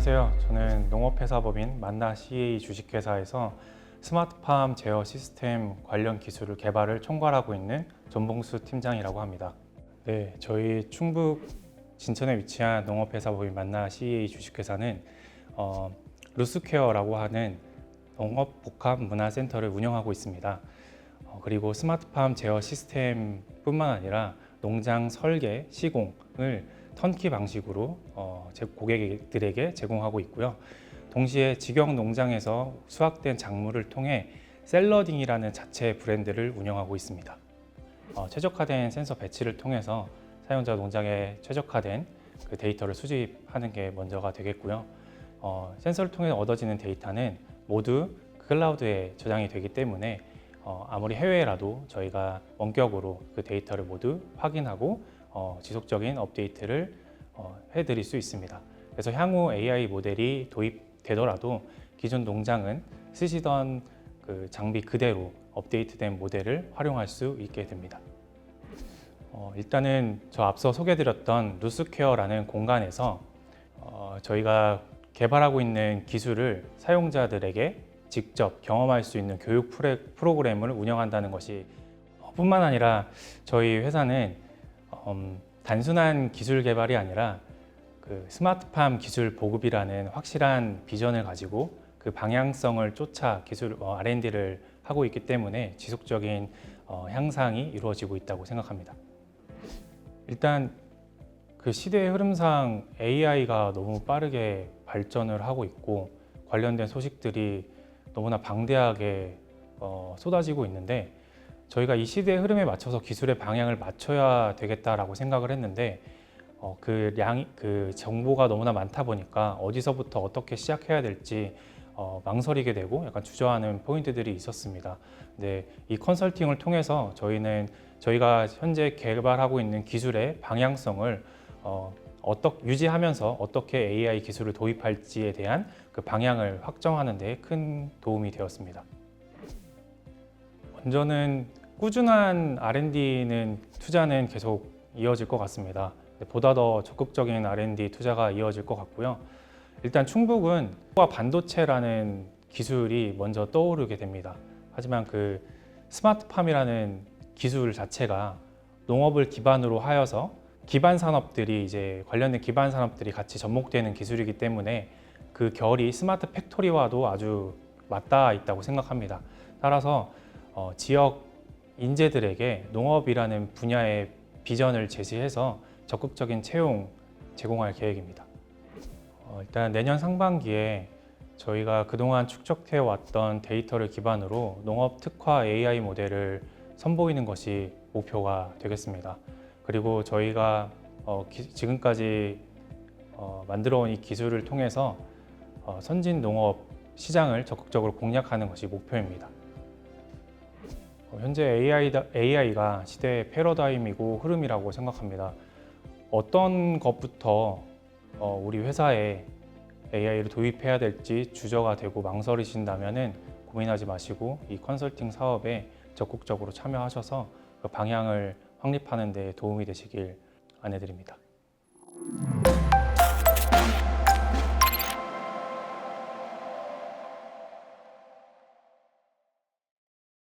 안녕하세요. 저는 농업회사법인 만나 CA 주식회사에서 스마트팜 제어 시스템 관련 기술을 개발을 총괄하고 있는 전봉수 팀장이라고 합니다. 네, 저희 충북 진천에 위치한 농업회사법인 만나 CA 주식회사는 어, 루스케어라고 하는 농업 복합 문화센터를 운영하고 있습니다. 어, 그리고 스마트팜 제어 시스템뿐만 아니라 농장 설계, 시공을 턴키 방식으로 어, 제 고객들에게 제공하고 있고요. 동시에 직영 농장에서 수확된 작물을 통해 셀러딩이라는 자체 브랜드를 운영하고 있습니다. 어, 최적화된 센서 배치를 통해서 사용자 농장에 최적화된 그 데이터를 수집하는 게 먼저가 되겠고요. 어, 센서를 통해 얻어지는 데이터는 모두 클라우드에 저장이 되기 때문에 어, 아무리 해외라도 저희가 원격으로 그 데이터를 모두 확인하고 어, 지속적인 업데이트를 어, 해드릴 수 있습니다. 그래서 향후 AI 모델이 도입되더라도 기존 농장은 쓰시던 그 장비 그대로 업데이트된 모델을 활용할 수 있게 됩니다. 어, 일단은 저 앞서 소개드렸던 루스케어라는 공간에서 어, 저희가 개발하고 있는 기술을 사용자들에게 직접 경험할 수 있는 교육 프로그램을 운영한다는 것이 어, 뿐만 아니라 저희 회사는 음, 단순한 기술 개발이 아니라 그 스마트팜 기술 보급이라는 확실한 비전을 가지고 그 방향성을 쫓아 기술 어, R&D를 하고 있기 때문에 지속적인 어, 향상이 이루어지고 있다고 생각합니다. 일단 그 시대의 흐름상 AI가 너무 빠르게 발전을 하고 있고 관련된 소식들이 너무나 방대하게 어, 쏟아지고 있는데 저희가 이 시대의 흐름에 맞춰서 기술의 방향을 맞춰야 되겠다라고 생각을 했는데 어, 그 양, 그 정보가 너무나 많다 보니까 어디서부터 어떻게 시작해야 될지 어, 망설이게 되고 약간 주저하는 포인트들이 있었습니다. 근데 이 컨설팅을 통해서 저희는 저희가 현재 개발하고 있는 기술의 방향성을 어, 어떻게 유지하면서 어떻게 AI 기술을 도입할지에 대한 그 방향을 확정하는 데 큰 도움이 되었습니다. 먼저는 꾸준한 R&D는 투자는 계속 이어질 것 같습니다. 보다 더 적극적인 R&D 투자가 이어질 것 같고요. 일단 충북은 반도체라는 기술이 먼저 떠오르게 됩니다. 하지만 그 스마트팜이라는 기술 자체가 농업을 기반으로 하여서 기반 산업들이 이제 관련된 기반 산업들이 같이 접목되는 기술이기 때문에 그 결이 스마트 팩토리와도 아주 맞닿아 있다고 생각합니다. 따라서 어, 지역 인재들에게 농업이라는 분야의 비전을 제시해서 적극적인 채용 제공할 계획입니다. 어, 일단 내년 상반기에 저희가 그동안 축적해 왔던 데이터를 기반으로 농업 특화 AI 모델을 선보이는 것이 목표가 되겠습니다. 그리고 저희가 어, 기, 지금까지 어, 만들어온 이 기술을 통해서 어, 선진 농업 시장을 적극적으로 공략하는 것이 목표입니다. 어, 현재 AI다, AI가 시대의 패러다임이고 흐름이라고 생각합니다. 어떤 것부터 어, 우리 회사에 AI를 도입해야 될지 주저가 되고 망설이신다면 고민하지 마시고 이 컨설팅 사업에 적극적으로 참여하셔서 그 방향을 확립하는 데 도움이 되시길 안내드립니다.